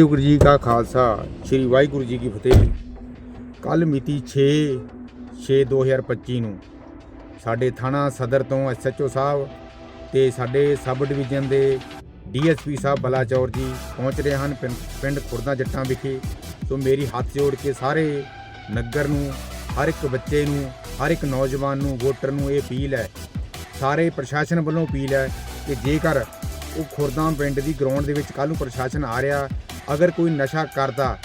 ਵਾਹਿਗੁਰੂ ਜੀ ਕਾ ਖਾਲਸਾ, ਸ੍ਰੀ ਵਾਹਿਗੁਰੂ ਜੀ ਕੀ ਫਤਿਹ। ਕੱਲ ਮਿਤੀ 6 6 2025 ਨੂੰ ਸਾਡੇ ਥਾਣਾ ਸਦਰ ਤੋਂ ਐਸਐਚਓ ਸਾਹਿਬ ਤੇ ਸਾਡੇ ਸਬ ਡਿਵੀਜ਼ਨ ਦੇ ਡੀਐਸਪੀ ਸਾਹਿਬ ਬਲਾਚੌਰ ਜੀ ਪਹੁੰਚ ਰਹੇ ਹਨ ਪਿੰ- ਪਿੰਡ ਖੁਰਦਾ ਜੱਟਾਂ ਵਿਖੇ। ਸੋ ਮੇਰੀ ਹੱਥ ਜੋੜ ਕੇ ਸਾਰੇ ਨਗਰ ਨੂੰ, ਹਰ ਇੱਕ ਬੱਚੇ ਨੂੰ, ਹਰ ਇੱਕ ਨੌਜਵਾਨ ਨੂੰ, ਵੋਟਰ ਨੂੰ ਇਹ ਅਪੀਲ ਹੈ, ਸਾਰੇ ਪ੍ਰਸ਼ਾਸਨ ਵੱਲੋਂ ਅਪੀਲ ਹੈ ਕਿ ਜੇਕਰ ਉਹ ਖੁਰਦਾਂ ਪਿੰਡ ਦੀ ਗਰਾਊਂਡ ਦੇ ਵਿੱਚ ਕੱਲ ਨੂੰ ਪ੍ਰਸ਼ਾਸਨ ਆ ਰਿਹਾ। ਅਗਰ ਕੋਈ ਨਸ਼ਾ ਕਰਦਾ,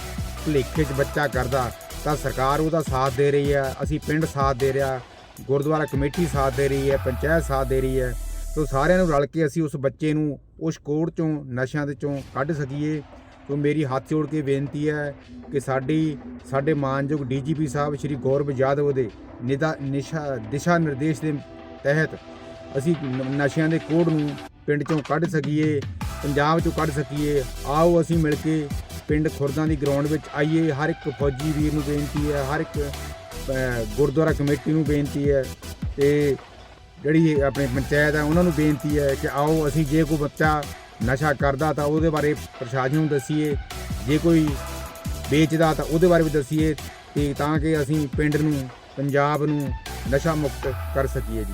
ਭੁਲੇਖੇ 'ਚ ਬੱਚਾ ਕਰਦਾ, ਤਾਂ ਸਰਕਾਰ ਉਹਦਾ ਸਾਥ ਦੇ ਰਹੀ ਹੈ। ਅਸੀਂ ਪਿੰਡ ਸਾਥ ਦੇ ਰਿਹਾ, ਗੁਰਦੁਆਰਾ ਕਮੇਟੀ ਸਾਥ ਦੇ ਰਹੀ ਹੈ, ਪੰਚਾਇਤ ਸਾਥ ਦੇ ਰਹੀ ਹੈ। ਸੋ ਸਾਰਿਆਂ ਨੂੰ ਰਲ ਕੇ ਅਸੀਂ ਉਸ ਬੱਚੇ ਨੂੰ ਉਸ ਕੋੜ ਚੋਂ, ਨਸ਼ਿਆਂ ਦੇ ਚੋਂ ਕੱਢ ਸਕੀਏ। ਸੋ ਮੇਰੀ ਹੱਥ ਜੋੜ ਕੇ ਬੇਨਤੀ ਹੈ ਕਿ ਸਾਡੀ, ਸਾਡੇ ਮਾਨਯੋਗ ਡੀਜੀਪੀ ਸਾਹਿਬ ਸ਼੍ਰੀ ਗੌਰਵ ਯਾਦਵ ਦੇ ਨਿਦਾ, ਨਿਸ਼ਾ, ਦਿਸ਼ਾ ਨਿਰਦੇਸ਼ ਦੇ ਤਹਿਤ ਅਸੀਂ ਨਸ਼ਿਆਂ ਦੇ ਕੋੜ ਨੂੰ ਪਿੰਡ ਚੋਂ ਕੱਢ ਸਕੀਏ, ਪੰਜਾਬ ਚੋਂ ਕੱਢ ਸਕੀਏ। ਆਓ ਅਸੀਂ ਮਿਲ ਕੇ ਪਿੰਡ ਖੁਰਦਾਂ ਦੀ ਗਰਾਊਂਡ ਵਿੱਚ ਆਈਏ। ਹਰ ਇੱਕ ਫੌਜੀ ਵੀਰ ਨੂੰ ਬੇਨਤੀ ਹੈ, ਹਰ ਇੱਕ ਗੁਰਦੁਆਰਾ ਕਮੇਟੀ ਨੂੰ ਬੇਨਤੀ ਹੈ ਤੇ ਜਿਹੜੀ ਆਪਣੇ ਪੰਚਾਇਤ ਹੈ, ਉਹਨਾਂ ਨੂੰ ਬੇਨਤੀ ਹੈ ਕਿ ਆਓ ਅਸੀਂ ਜੇ ਕੋਈ ਬੱਚਾ ਨਸ਼ਾ ਕਰਦਾ ਤਾਂ ਉਹਦੇ ਬਾਰੇ ਪ੍ਰਸ਼ਾਸਨ ਨੂੰ ਦੱਸੀਏ। ਜੇ ਕੋਈ ਵੇਚਦਾ ਤਾਂ ਉਹਦੇ ਬਾਰੇ ਵੀ ਦੱਸੀਏ ਤੇ ਤਾਂ ਕਿ ਅਸੀਂ ਪਿੰਡ ਨੂੰ, ਪੰਜਾਬ ਨੂੰ ਨਸ਼ਾ ਮੁਕਤ ਕਰ ਸਕੀਏ ਜੀ।